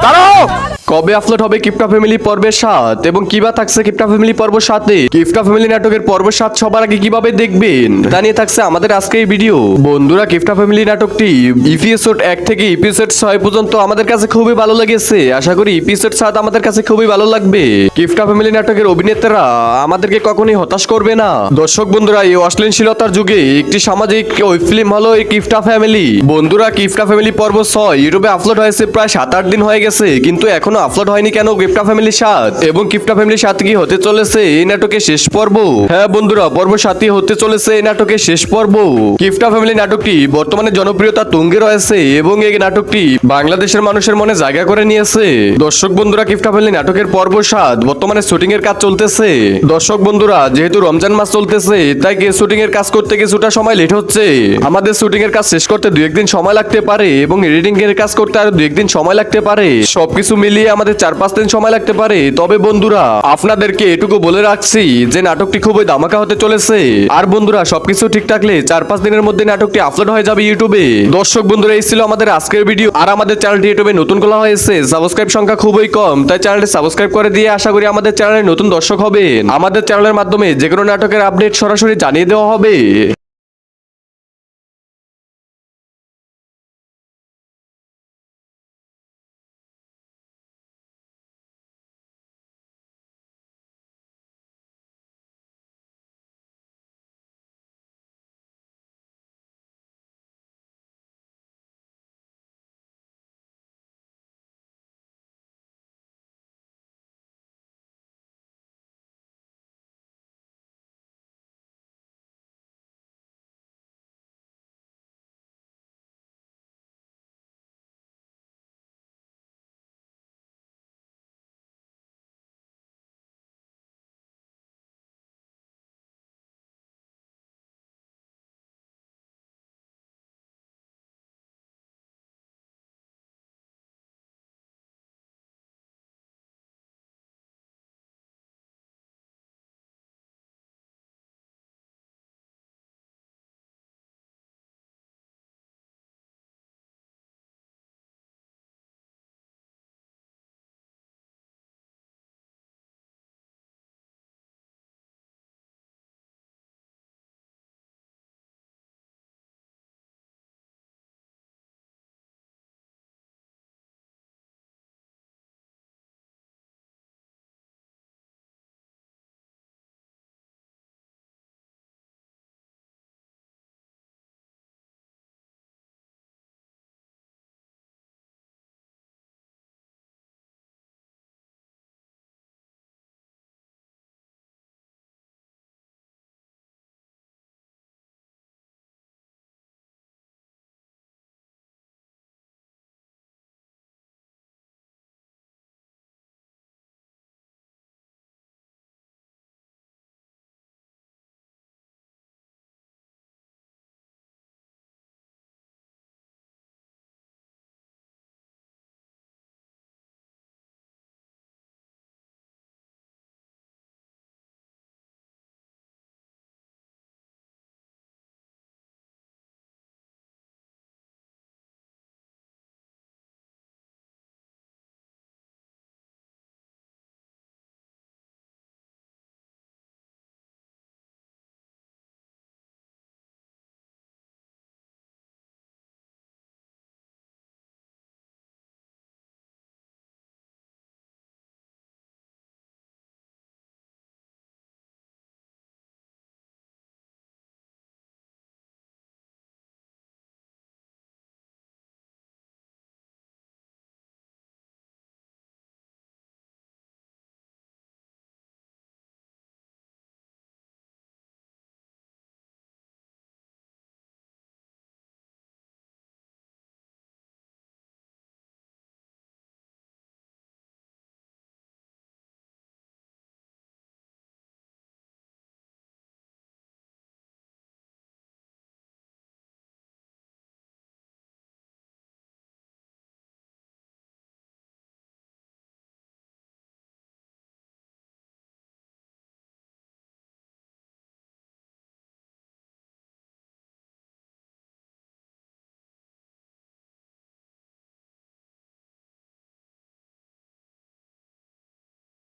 打得好！কবে upload হবে কিপটা family পর্বের সাত? এবং কিবা থাকছে কিপটা ফ্যামিলি পর্ব সাথে কিপটা ফ্যামিলি নাটকের পর্ব সাত সবার আগে কীভাবে দেখবেন? তা নিয়ে থাকছে আমাদের আজকে এই ভিডিও বন্ধুরা, কিপটা ফ্যামিলি নাটকটি এপিসোড এক থেকে এপিসোড ছয় পর্যন্ত আমাদের কাছে খুবই ভালো লেগেছে। আশা করি এপিসোড সাত আমাদের কাছে খুবই ভালো লাগবে। কিপটা ফ্যামিলি নাটকের অভিনেতারা আমাদেরকে কখনোই হতাশ করবে না। দর্শক বন্ধুরা, এই অশ্লীলশীলতার যুগে একটি সামাজিক ওয়েব ফিল্ম হলো এই কিফটা ফ্যামিলি। বন্ধুরা কিফটা ফ্যামিলি পর্ব ছয় ইউটিউবে আপলোড হয়েছে প্রায় সাত আট দিন হয়ে গেছে, কিন্তু এখনও আপলোড হয়নি কেন কিফটা ফ্যামিলি সাত এবং কিফটা ফ্যামিলি সাত কি হতে চলেছে এই নাটকের শেষ পর্ব? হ্যাঁ বন্ধুরা, পর্ব সাতই হতে চলেছে এই নাটকের শেষ পর্ব। কিফটা ফ্যামিলি নাটকটি বর্তমানে জনপ্রিয়তা তুঙ্গে রয়েছে এবং এই নাটকটি বাংলাদেশের মানুষের মনে জায়গা করে নিয়েছে। দর্শক বন্ধুরা কিফটা ফ্যামিলি নাটকের পর্ব সাত, বর্তমানে শুটিং এর কাজ চলতেছে। দর্শক বন্ধুরা, যেহেতু রমজান মাস চলতেছে, তাই শুটিং এর কাজ করতে কিছুটা সময় লেট হচ্ছে। আমাদের শুটিং এর কাজ শেষ করতে দু একদিন সময় লাগতে পারে এবং এডিটিং এর কাজ করতে আরও দু একদিন সময় লাগতে পারে। সবকিছু মিলিয়ে আমাদের চার পাঁচ দিন সময় লাগতে পারে। তবে বন্ধুরা, আপনাদেরকে এটুকু বলে রাখছি যে নাটকটি খুবই দামাকা হতে চলেছে। আর বন্ধুরা, সবকিছু ঠিক থাকলে চার পাঁচ দিনের মধ্যে নাটকটি আপলোড হয়ে যাবে ইউটিউবে। দর্শক বন্ধুরা, এই ছিল আমাদের আজকের ভিডিও। আর আমাদের চ্যানেলটি ইউটিউবে নতুন খোলা হয়েছে সাবস্ক্রাইব সংখ্যা খুবই কম, তাই চ্যানেলটি সাবস্ক্রাইব করে দিয়ে আশা করি আমাদের চ্যানেলে নতুন দর্শক হবেন। আমাদের চ্যানেলের মাধ্যমে যে কোনো নাটকের আপডেট সরাসরি জানিয়ে দেওয়া হবে।